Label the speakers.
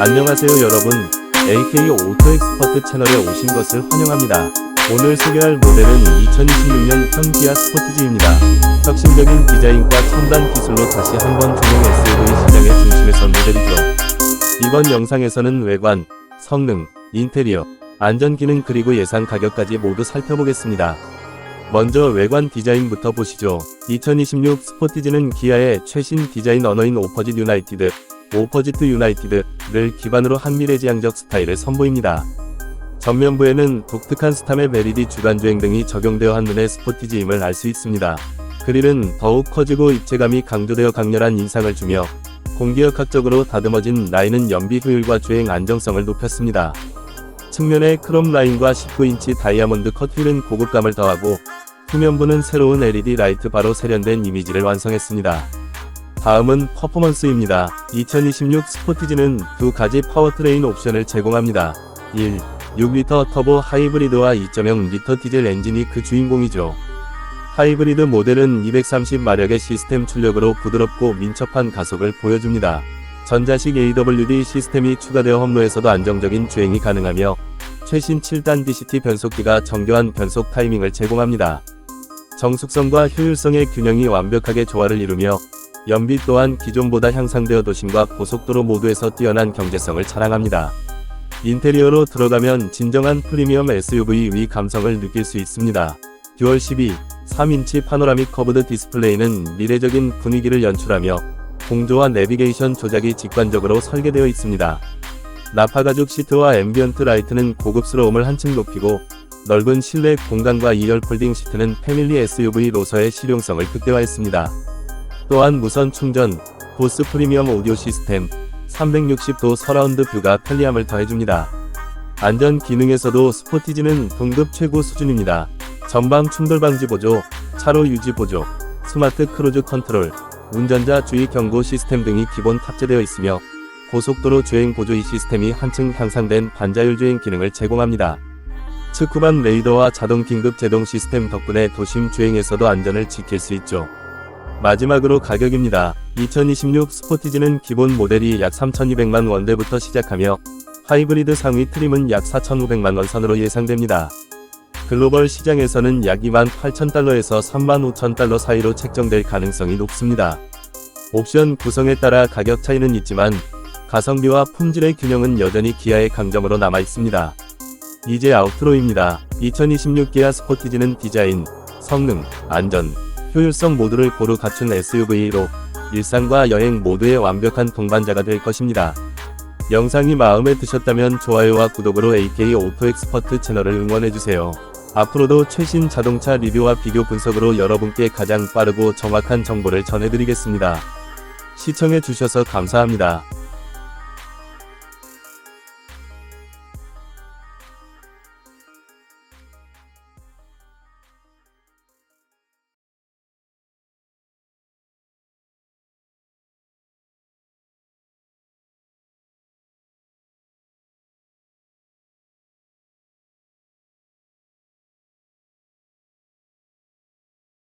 Speaker 1: 안녕하세요 여러분. AK 오토 엑스퍼트 채널에 오신 것을 환영합니다. 오늘 소개할 모델은 2026년 현 기아 스포티지입니다. 혁신적인 디자인과 첨단 기술로 다시 한번 중형 SUV 시장의 중심에 선 모델이죠. 이번 영상에서는 외관, 성능, 인테리어, 안전 기능 그리고 예상 가격까지 모두 살펴보겠습니다 먼저 외관 디자인부터 보시죠. 2026 스포티지는 기아의 최신 디자인 언어인 오퍼짓 유나이티드, 오퍼지트 유나이티드를 기반으로 한미래지향적 스타일을 선보입니다. 전면부에는 독특한 스타멜 LED 주간주행 등이 적용되어 한눈에 스포티지임을 알 수 있습니다. 그릴은 더욱 커지고 입체감이 강조되어 강렬한 인상을 주며 공기역학적으로 다듬어진 라인은 연비 효율과 주행 안정성을 높였습니다. 측면의 크롬 라인과 19인치 다이아몬드 컷 휠은 고급감을 더하고 후면부는 새로운 LED 라이트 바로 세련된 이미지를 완성했습니다. 다음은 퍼포먼스입니다. 2026 스포티지는 두 가지 파워트레인 옵션을 제공합니다. 1. 6리터 터보 하이브리드와 2.0리터 디젤 엔진이 그 주인공이죠. 하이브리드 모델은 230마력의 시스템 출력으로 부드럽고 민첩한 가속을 보여줍니다. 전자식 AWD 시스템이 추가되어 험로에서도 안정적인 주행이 가능하며 최신 7단 DCT 변속기가 정교한 변속 타이밍을 제공합니다. 정숙성과 효율성의 균형이 완벽하게 조화를 이루며 연비 또한 기존보다 향상되어 도심과 고속도로 모두에서 뛰어난 경제성을 자랑합니다. 인테리어로 들어가면 진정한 프리미엄 SUV 위 감성을 느낄 수 있습니다. 듀얼 12, 3인치 파노라믹 커브드 디스플레이는 미래적인 분위기를 연출하며 공조와 내비게이션 조작이 직관적으로 설계되어 있습니다. 나파 가죽 시트와 앰비언트 라이트는 고급스러움을 한층 높이고 넓은 실내 공간과 2열 폴딩 시트는 패밀리 SUV로서의 실용성을 극대화했습니다. 또한 무선 충전, 보스 프리미엄 오디오 시스템, 360도 서라운드 뷰가 편리함을 더해줍니다. 안전 기능에서도 스포티지는 동급 최고 수준입니다. 전방 충돌 방지 보조, 차로 유지 보조, 스마트 크루즈 컨트롤, 운전자 주의 경고 시스템 등이 기본 탑재되어 있으며 고속도로 주행 보조 이 시스템이 한층 향상된 반자율 주행 기능을 제공합니다. 측후반 레이더와 자동 긴급 제동 시스템 덕분에 도심 주행에서도 안전을 지킬 수 있죠. 마지막으로 가격입니다. 2026 스포티지는 기본 모델이 약 3,200만 원대부터 시작하며 하이브리드 상위 트림은 약 4,500만 원 선으로 예상됩니다. 글로벌 시장에서는 약 2만 8천 달러에서 3만 5천 달러 사이로 책정될 가능성이 높습니다. 옵션 구성에 따라 가격 차이는 있지만 가성비와 품질의 균형은 여전히 기아의 강점으로 남아 있습니다. 이제 아우트로입니다. 2026 기아 스포티지는 디자인, 성능, 안전, 효율성 모두를 고루 갖춘 SUV로 일상과 여행 모두의 완벽한 동반자가 될 것입니다. 영상이 마음에 드셨다면 좋아요와 구독으로 AK 오토 엑스퍼트 채널을 응원해주세요. 앞으로도 최신 자동차 리뷰와 비교 분석으로 여러분께 가장 빠르고 정확한 정보를 전해드리겠습니다. 시청해주셔서 감사합니다.